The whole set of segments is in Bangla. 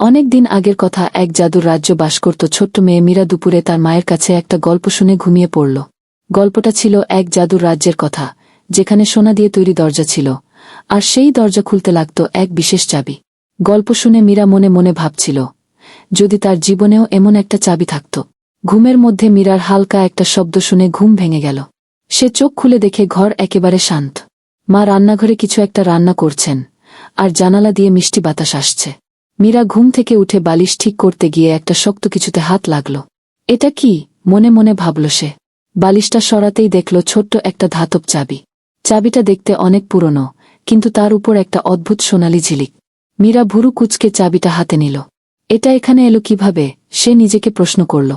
অনেক দিন আগের কথা এক জাদুর রাজ্য বাস করত ছোট্ট মেয়ে মীরা দুপুরে তার মায়ের কাছে একটা গল্প শুনে ঘুমিয়ে পড়ল। গল্পটা ছিল এক জাদুর রাজ্যের কথা, যেখানে সোনা দিয়ে তৈরি দরজা ছিল, আর সেই দরজা খুলতে লাগত এক বিশেষ চাবি। গল্প শুনে মীরা মনে মনে ভাবছিল, যদি তার জীবনেও এমন একটা চাবি থাকত। ঘুমের মধ্যে মীরার হালকা একটা শব্দ শুনে ঘুম ভেঙে গেল। সে চোখ খুলে দেখে ঘর একেবারে শান্ত। মা রান্নাঘরে কিছু একটা রান্না করছেন, আর জানালা দিয়ে মিষ্টি বাতাস আসছে। মীরা ঘুম থেকে উঠে বালিশ ঠিক করতে গিয়ে একটা শক্ত কিছুতে হাত লাগল। এটা কি? মনে মনে ভাবল সে। বালিশটা সরাতেই দেখল ছোট্ট একটা ধাতব চাবি। চাবিটা দেখতে অনেক পুরনো, কিন্তু তার উপর একটা অদ্ভুত সোনালি ঝিলিক। মীরা ভুরু কুচকে চাবিটা হাতে নিল। এটা এখানে এলো কীভাবে? সে নিজেকে প্রশ্ন করল।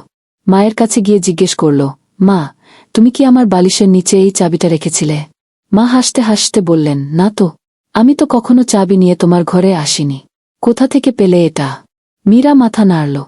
মায়ের কাছে গিয়ে জিজ্ঞেস করল, মা, তুমি কি আমার বালিশের নিচে এই চাবিটা রেখেছিলে? মা হাসতে হাসতে বললেন, না তো। আমি তো কখনো চাবি নিয়ে তোমার ঘরে আসিনি। কোথা থেকে পেলে এটা? মীরা মাথা নাড়ল।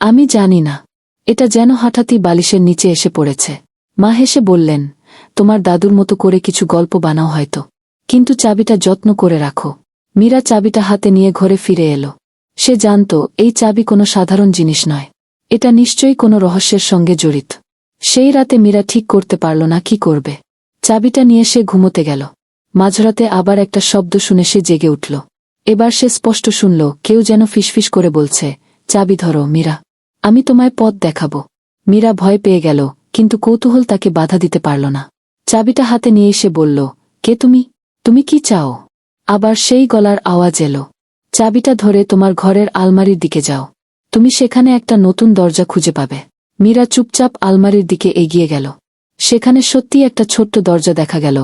আমি জানি না। এটা যেন হঠাৎই বালিশের নিচে এসে পড়েছে। মা হেসে বললেন, তোমার দাদুর মতো করে কিছু গল্প বানাও হয়তো। কিন্তু চাবিটা যত্ন করে রাখো। মীরা চাবিটা হাতে নিয়ে ঘরে ফিরে এলো। সে জানত, এই চাবি কোনো সাধারণ জিনিস নয়। এটা নিশ্চয়ই কোনো রহস্যের সঙ্গে জড়িত। সেই রাতে মীরা ঠিক করতে পারল না কি করবে। চাবিটা নিয়ে সে ঘুমোতে গেল। মাঝরাতে আবার একটা শব্দ শুনে সে জেগে উঠল। এবার সে স্পষ্ট শুনল, কেউ যেন ফিসফিস করে বলছে, চাবি ধরো, মীরা। আমি তোমায় পথ দেখাবো। মীরা ভয় পেয়ে গেল, কিন্তু কৌতূহল তাকে বাধা দিতে পারল না। চাবিটা হাতে নিয়ে এসে বলল, কে তুমি? তুমি কি চাও? আবার সেই গলার আওয়াজ এলো, চাবিটা ধরে তোমার ঘরের আলমারির দিকে যাও। তুমি সেখানে একটা নতুন দরজা খুঁজে পাবে মীরা চুপচাপ আলমারির দিকে এগিয়ে গেল। সেখানে সত্যি একটা ছোট্ট দরজা দেখা গেল,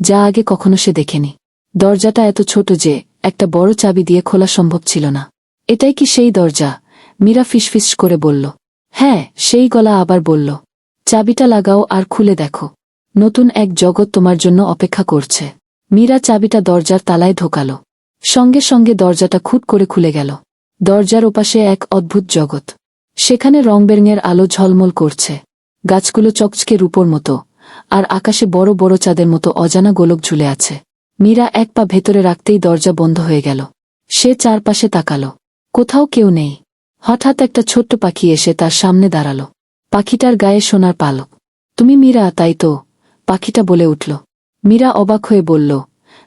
যা আগে কখনো সে দেখেনি। দরজাটা এত ছোট যে একটা বড় চাবি দিয়ে খোলা সম্ভব ছিল না। এটাই কি সেই দরজা? মীরা ফিসফিস করে বলল। হ্যাঁ সেই গলা আবার বলল, চাবিটা লাগাও আর খুলে দেখো। নতুন এক জগৎ তোমার জন্য অপেক্ষা করছে। মীরা চাবিটা দরজার তালায় ঢোকাল। সঙ্গে সঙ্গে দরজাটা খুট করে খুলে গেল। দরজার ওপাশে এক অদ্ভুত জগৎ। সেখানে রংবেরঙের আলো ঝলমল করছে। গাছগুলো চকচকে রূপোর মতো, আর আকাশে বড় বড় চাঁদের মতো অজানা গোলক ঝুলে আছে। মীরা এক পা ভেতরে রাখতেই দরজা বন্ধ হয়ে গেল। সে চারপাশে তাকালো। কোথাও কেউ নেই। হঠাৎ একটা ছোট্ট পাখি এসে তার সামনে দাঁড়াল। পাখিটার গায়ে সোনার পালক। তুমি মীরা, তাই তো? পাখিটা বলে উঠল। মীরা অবাক হয়ে বলল,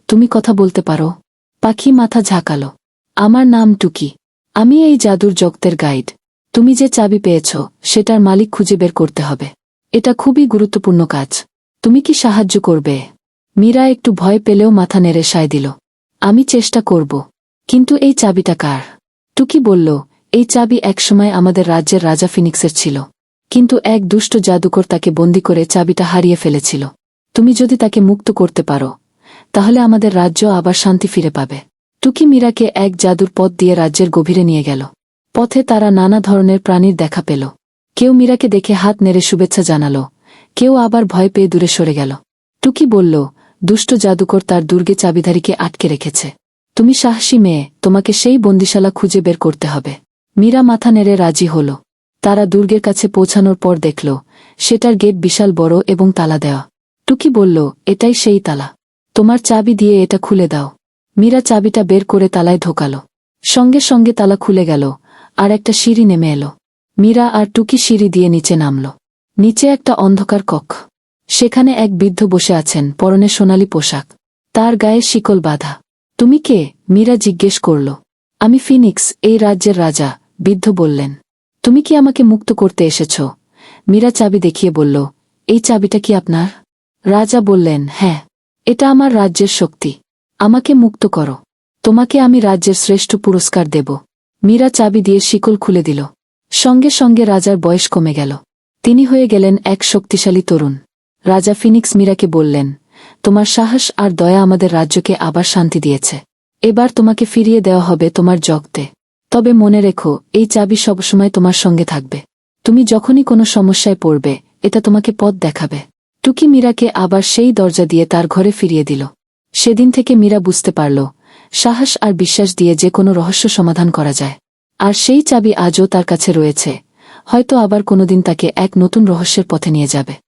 তুমি কথা বলতে পারো? পাখি মাথা ঝাঁকাল। আমার নাম টুকি। আমি এই জাদুর জগতের গাইড। তুমি যে চাবি পেয়েছ, সেটার মালিক খুঁজে বের করতে হবে। এটা খুবই গুরুত্বপূর্ণ কাজ। তুমি কি সাহায্য করবে? মীরা একটু ভয় পেলেও মাথা নেড়ে সায় দিল। আমি চেষ্টা করব, কিন্তু এই চাবিটা কার? টুকি বলল, এই চাবি একসময় আমাদের রাজ্যের রাজা ফিনিক্সের ছিল, কিন্তু এক দুষ্ট জাদুকর তাকে বন্দি করে চাবিটা হারিয়ে ফেলেছিল। তুমি যদি তাকে মুক্ত করতে পারো, তাহলে আমাদের রাজ্য আবার শান্তি ফিরে পাবে। টুকি মীরাকে এক জাদুর পথ দিয়ে রাজ্যের গভীরে নিয়ে গেল। পথে তারা নানা ধরনের প্রাণীর দেখা পেল। কেউ মীরাকে দেখে হাত নেড়ে শুভেচ্ছা জানাল, কেউ আবার ভয় পেয়ে দূরে সরে গেল। টুকি বলল দুষ্ট জাদুকর তার দুর্গে চাবিধারীকে আটকে রেখেছে। তুমি সাহসী মেয়ে, তোমাকে সেই বন্দিশালা খুঁজে বের করতে হবে। মীরা মাথা নেড়ে রাজি হল। তারা দুর্গের কাছে পৌঁছানোর পর দেখল, সেটার গেট বিশাল বড় এবং তালা দেওয়া টুকি বলল, এটাই সেই তালা। তোমার চাবি দিয়ে এটা খুলে দাও। মীরা চাবিটা বের করে তালায় ঢোকাল। সঙ্গে সঙ্গে তালা খুলে গেল, আর একটা সিঁড়ি নেমে এলো। মীরা আর টুকি সিঁড়ি দিয়ে নিচে নামল। নিচে একটা অন্ধকার কক্ষ। সেখানে এক বৃদ্ধ বসে আছেন, পরনে সোনালি পোশাক। তার গায়ে শিকল বাঁধা। তুমি কে? মীরা জিজ্ঞেস করল। আমি ফিনিক্স, এই রাজ্যের রাজা, বৃদ্ধ বললেন। তুমি কি আমাকে মুক্ত করতে এসেছ? মীরা চাবি দেখিয়ে বলল, এই চাবিটা কি আপনার? রাজা বললেন হ্যাঁ এটা আমার রাজ্যের শক্তি। আমাকে মুক্ত করো। তোমাকে আমি রাজ্যের শ্রেষ্ঠ পুরস্কার দেব। মীরা চাবি দিয়ে শিকল খুলে দিল। সঙ্গে সঙ্গে রাজার বয়স কমে গেল। তিনি হয়ে গেলেন এক শক্তিশালী তরুণ। রাজা ফিনিক্স মীরাকে বললেন, তোমার সাহস আর দয়া আমাদের রাজ্যকে আবার শান্তি দিয়েছে। এবার তোমাকে ফিরিয়ে দেওয়া হবে তোমার জগতে। তবে মনে রেখো, এই চাবি সবসময় তোমার সঙ্গে থাকবে। তুমি যখনই কোনো সমস্যায় পড়বে, এটা তোমাকে পথ দেখাবে। টুকি মীরাকে আবার সেই দরজা দিয়ে তার ঘরে ফিরিয়ে দিল। সেদিন থেকে মীরা বুঝতে পারল, সাহস আর বিশ্বাস দিয়ে যে কোনো রহস্য সমাধান করা যায়। আর সেই চাবি আজও তার কাছে রয়েছে, হয়তো আবার কোনোদিন তাকে এক নতুন রহস্যের পথে নিয়ে যাবে।